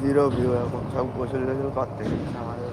Zero view এখন সব গোসল গোসল করতে আমাদের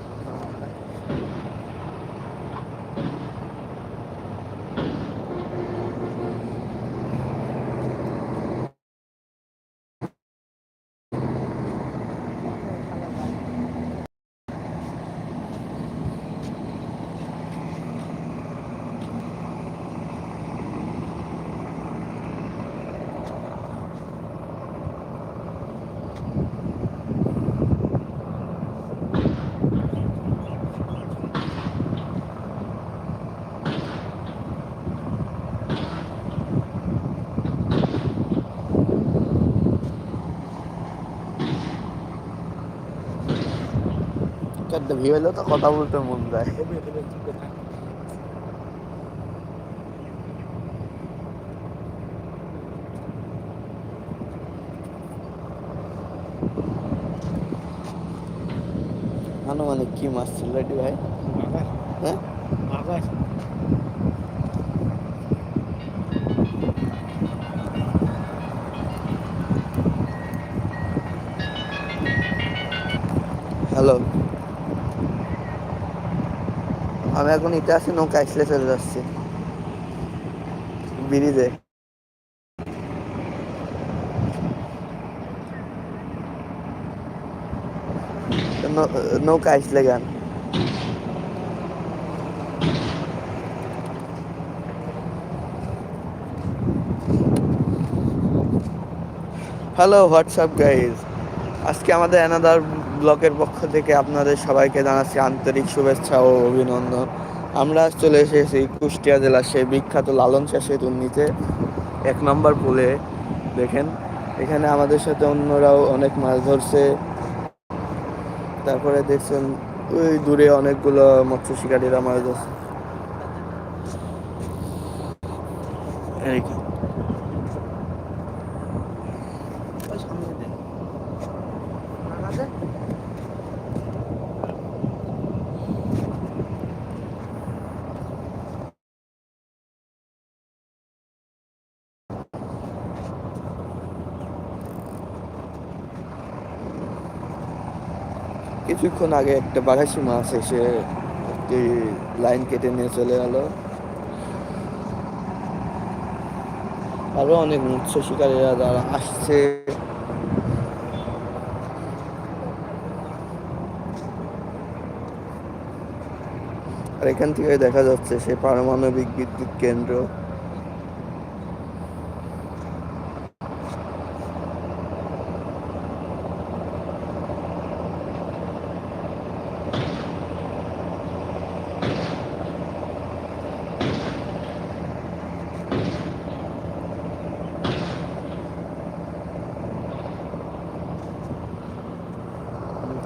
চারটে ভিউ এলেও তো কথা বলতে মন যায়। আনুমানিক কি মাছ ছিল রেডি ভাই? হ্যাঁ? হ্যালো। আমি এখন ইতে আছি নৌকা আসলে চলে যাচ্ছি। ব্রিজে। নৌকা আসলে গান হ্যালো হোয়াটসঅ্যাপ গাইজ আজকে আমাদের অ্যানাদার ব্লকের পক্ষ থেকে আপনাদের সবাইকে জানাচ্ছি আন্তরিক শুভেচ্ছা ও অভিনন্দন। আমরা চলে এসেছি কুষ্টিয়া জেলার সেই বিখ্যাত লালন শাহ সেতুর নিচে, এক নম্বর পুলে। দেখেন, এখানে আমাদের সাথে অন্যরাও অনেক মাছ ধরছে। তারপরে দেখছেন, ওই দূরে অনেকগুলো মৎস্য শিকারীরা মাছ ধরছে। এই কিছুক্ষণ আগে একটা বাঘাসি মাছ এসে একটি লাইন কেটে নিয়ে চলে গেল আরও অনেক মৎস্য শিকারীরা যারা আসছে। আর এখান থেকে দেখা যাচ্ছে সে পারমাণবিক বিদ্যুৎ কেন্দ্র।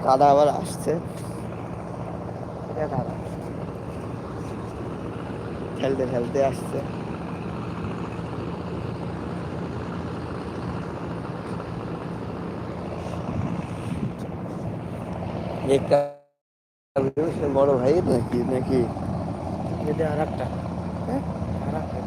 কাদা আবার আসছে। খেলতে খেলতে আসছে। বড় ভাই নাকি নাকি? আর একটা হ্যাঁ? আর একটা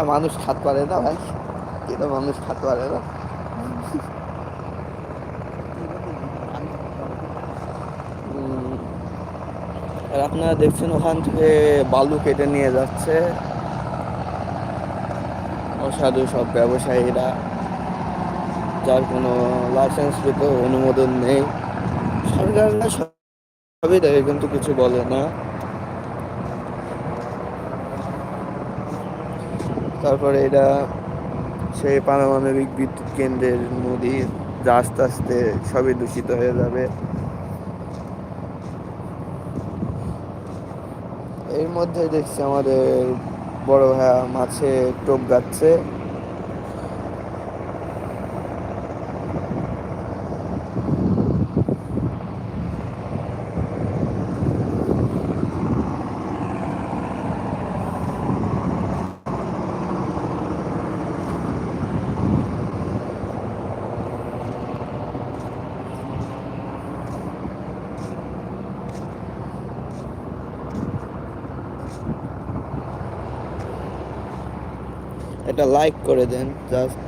ইয়া মানুষ খাত পারে না ভাই। এটা মানুষ খাত পারে না? আর আপনারা দেখছেন ওখান থেকে বালু কেটে নিয়ে যাচ্ছে। অসাধু সব ব্যবসায়ীরা, যার কোনো লাইসেন্স পেতে অনুমোদন নেই। সরকাররা সবই দেখে কিন্তু কিছু বলে না। তারপরে এটা সেই পারমাণবিক বিদ্যুৎ কেন্দ্রের নদী, যা আস্তে আস্তে সবই দূষিত হয়ে যাবে। এর মধ্যে দেখছি আমাদের বড় ভাইয়া মাছে টোপ গাচ্ছে। এটা লাইক করে দেন জাস্ট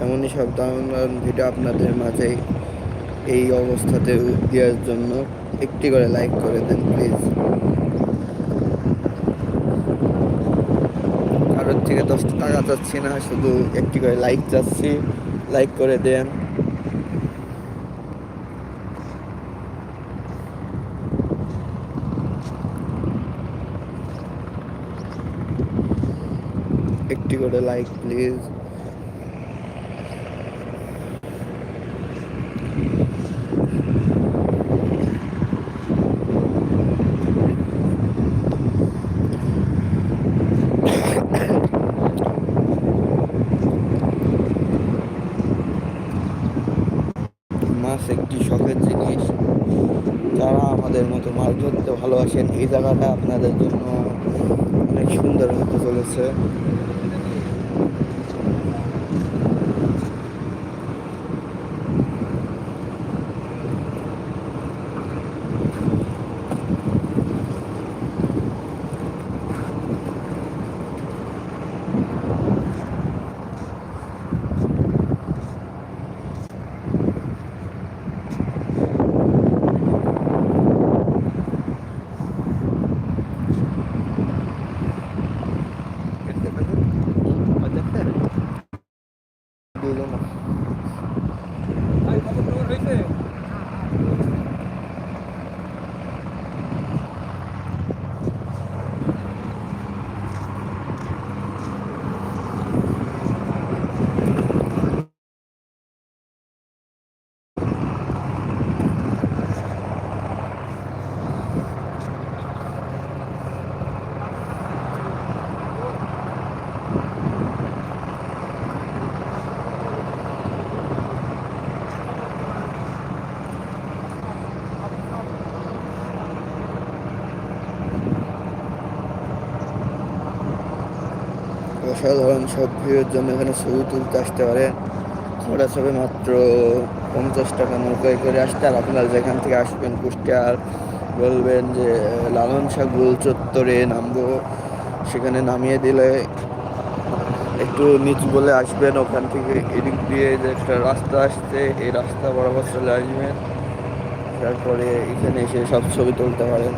এমনই সব দারুণ ভিডিও আপনাদের মাঝে এই অবস্থাতে দেওয়ার জন্য একটি করে লাইক করে দেন প্লিজ কারোর থেকে দশটা টাকা চাচ্ছি না, শুধু একটি করে লাইক চাচ্ছি লাইক করে দেন একটি করে লাইক প্লিজ মাছ একটি শখের জিনিস। যারা আমাদের মতো মাছ ধরতে ভালোবাসেন, এই জায়গাটা আপনাদের জন্য অনেক সুন্দর হতে চলেছে দিল না অসাধারণ সব ভিড়ের জন্য এখানে ছবি তুলতে আসতে পারে। ওরা সবে মাত্র পঞ্চাশ টাকা নৌকায় করে আসতে আর আপনারা যেখান থেকে আসবেন কুষ্টিয়ার বলবেন যে, লালন শাহ গোল চত্বরে নামবো। সেখানে নামিয়ে দিলে একটু নিচ বলে আসবেন, ওখান থেকে এদিক দিয়ে যে একটা রাস্তা আসছে, এই রাস্তা বরাবর চলে আসবেন। তারপরে এখানে এসে সব ছবি তুলতে পারেন।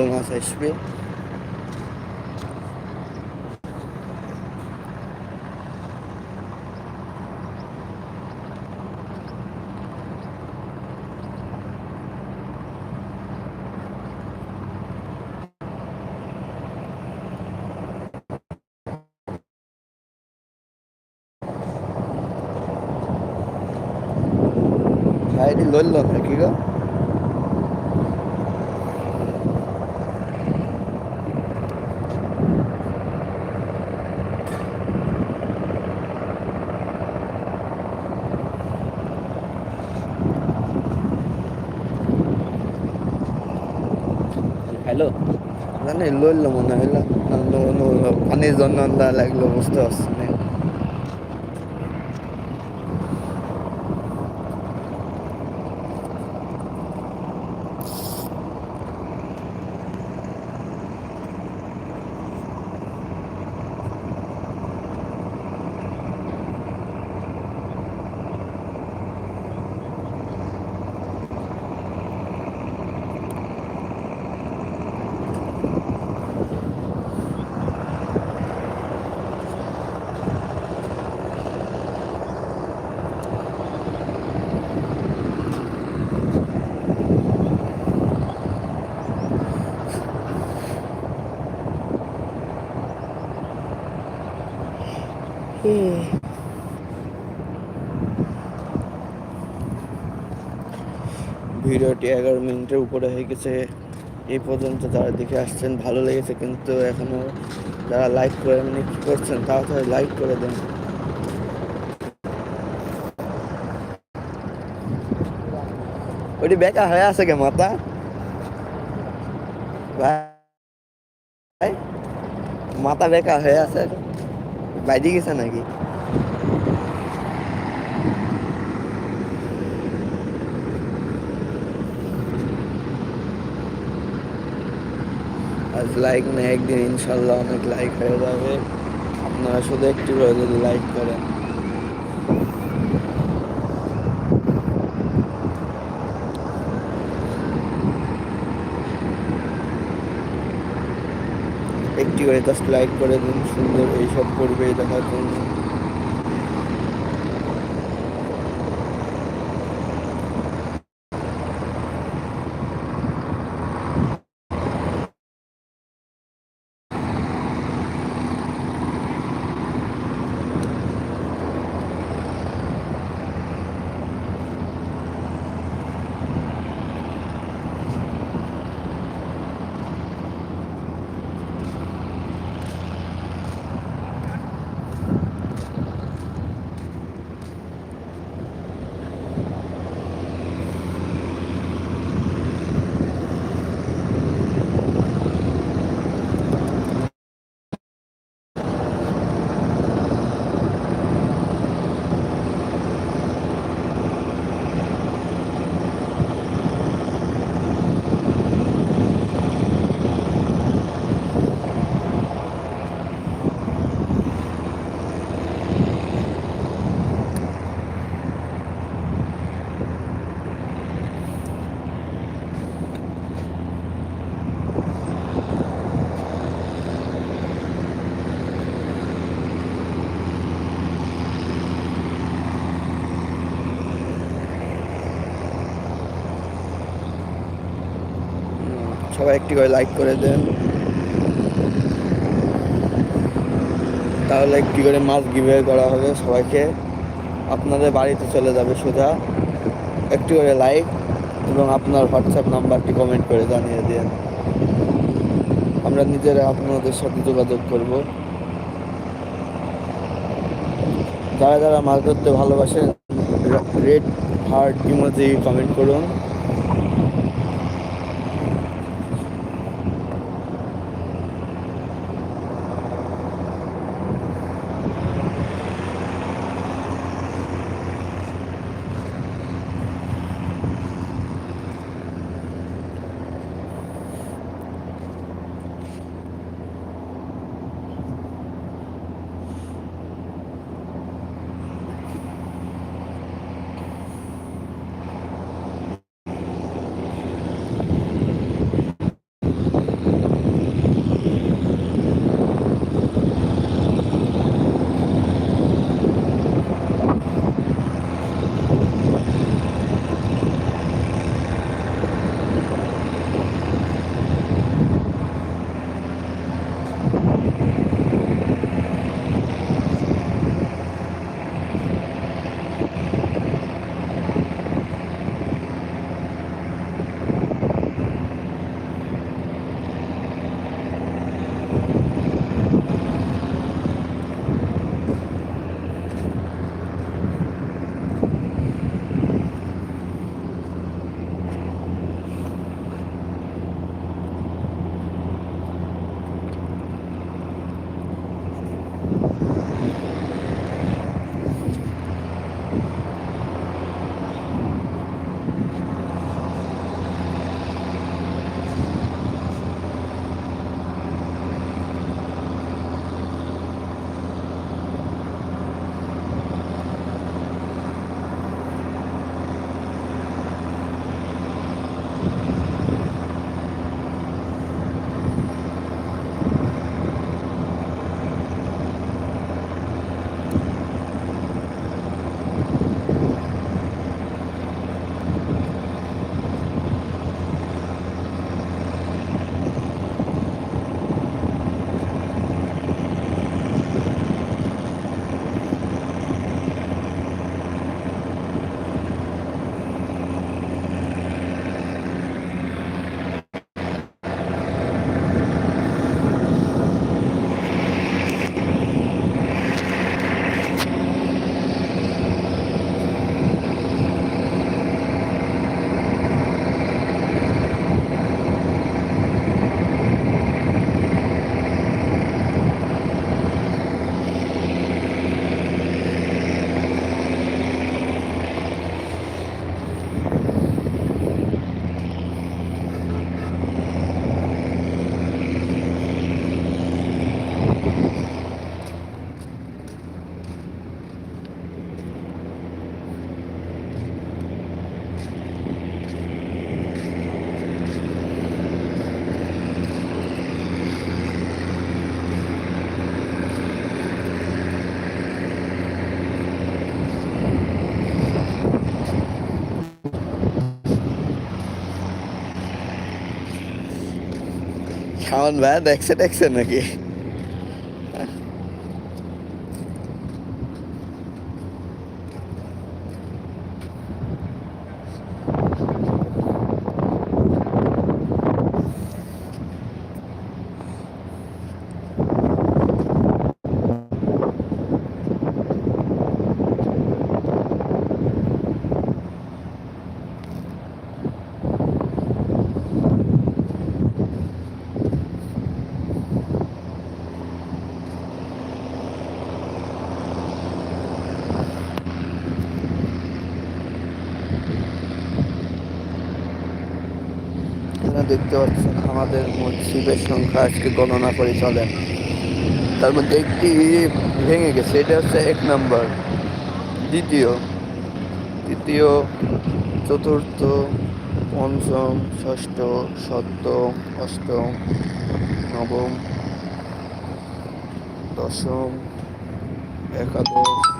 항화사 11 아이를 놀러 가기가 লইল মনে হইল পানির জন্য লাগল বুঝতে পারছি না? ভিডিওটি এগারো মিনিটের উপরে হয়ে গেছে। এই পর্যন্ত যারা দেখে আসছেন, ভালো লেগেছে কিন্তু এখনও যারা লাইক করে মানে কি করছেন তাড়াতাড়ি লাইক করে দেন। ওটি বেকার হয়ে আছে কে মাতা মাতা মাথা বেকার হয়ে আছে। বাইরে গেছে নাকি? আজ লাইক না, একদিন ইনশাল্লাহ অনেক লাইক হয়ে যাবে। আপনারা শুধু একটু লাইক করেন একটি করে জাস্ট লাইক করে দিন সুন্দর এইসব পরিবেশ দেখার জন্য সবাই একটি করে লাইক করে দেন। তাহলে একটি করে মাছ গিভে করা হবে সবাইকে। আপনাদের বাড়িতে চলে যাবে সোজা। একটি করে লাইক এবং আপনার হোয়াটসঅ্যাপ নাম্বারটি কমেন্ট করে জানিয়ে দিন। আমরা নিজেরা আপনাদের সাথে যোগাযোগ করব। যারা যারা মাছ ধরতে ভালোবাসেন রেড হার্ট ইমোজি কমেন্ট করুন। শাওন ভাই দেখছে দেখছে নাকি? এখানে দেখতে পাচ্ছেন আমাদের শিবের সংখ্যা আজকে গণনা করে চলেন তার মধ্যে একটি ভেঙে গেছে, এটা হচ্ছে এক নম্বর। দ্বিতীয়, তৃতীয়, চতুর্থ, পঞ্চম, ষষ্ঠ, সপ্তম, অষ্টম, নবম, দশম, একাদশ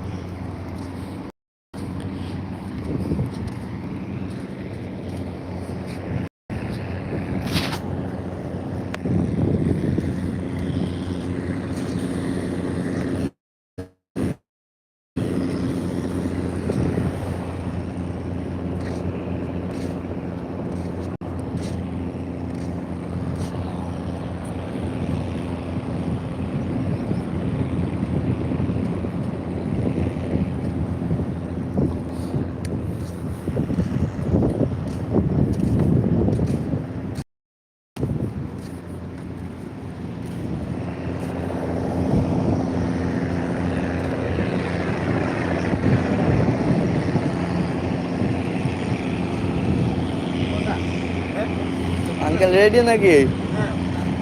আঙ্কেল রেডি নাকি?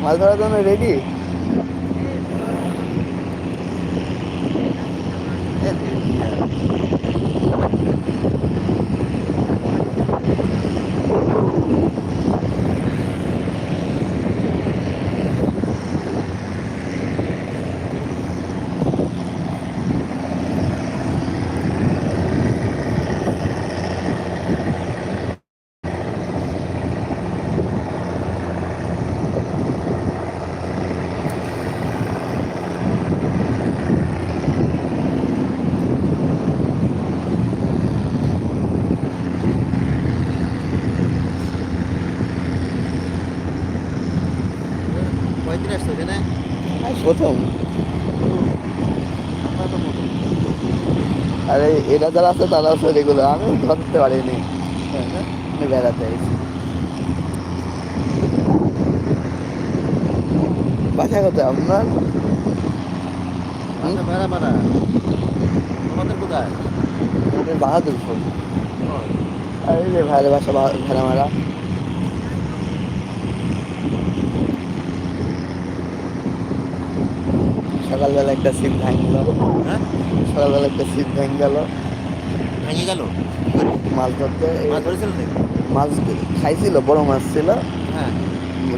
মাছ ধরার জন্য রেডি কয়দিন আসছো এখানে প্রথম? আরে এরা যারা আছে তারা আছে রেগুলার আমি ধরতে পারিনি। আমি বেড়াতে এসেছি। বাসা কোথায় আপনার? বেড়া বেড়া তোমাদের কোথায়? বাহাদুরপুর। আর ভাইয়ের বাসা বা- ভেড়ামারা। সকালবেলা একটা সিট ভাঙল। হ্যাঁ? সকালবেলা একটা সিট ভেঙে গেল। ভেঙে গেল? মাছ ধরতে মাছ ধরেছিল মাছ খাইছিল বড় মাছ ছিল। হ্যাঁ।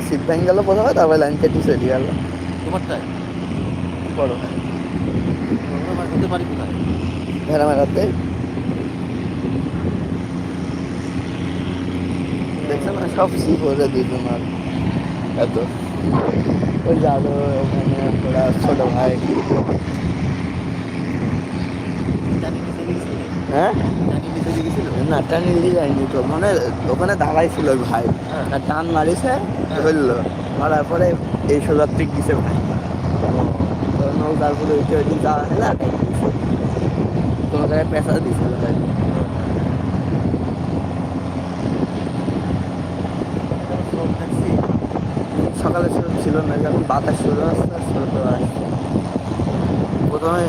সিট ভেঙে গেল প্রথমে তারপরে লাইন কেটে চলে গেল। তোমারটাই বড়। মাছ ধরতে পারি কোথায়? ভেড়ামারাতে দেখছেন না সব সিপ হয়ে যায় দিয়েছে মাছ। এত। ওই যে ওখানে ওরা ছোট ভাই। হ্যাঁ? না টান নিয়ে যায়নি তো। মানে ওখানে দাঁড়াইছিল ওই ভাই। হ্যাঁ। আর টান মারিছে ধরলো। মারার পরে এই সোজার দিক দিছে ভাই। তো নৌকার পরে ওইটা ওইদিন যাওয়া হলে দিছে কোনো দিছিল ভাই সব দেখছি সকালে ছিল না যখন বাতাস শুরু আসতে শুরু করে আসছে। প্রথমে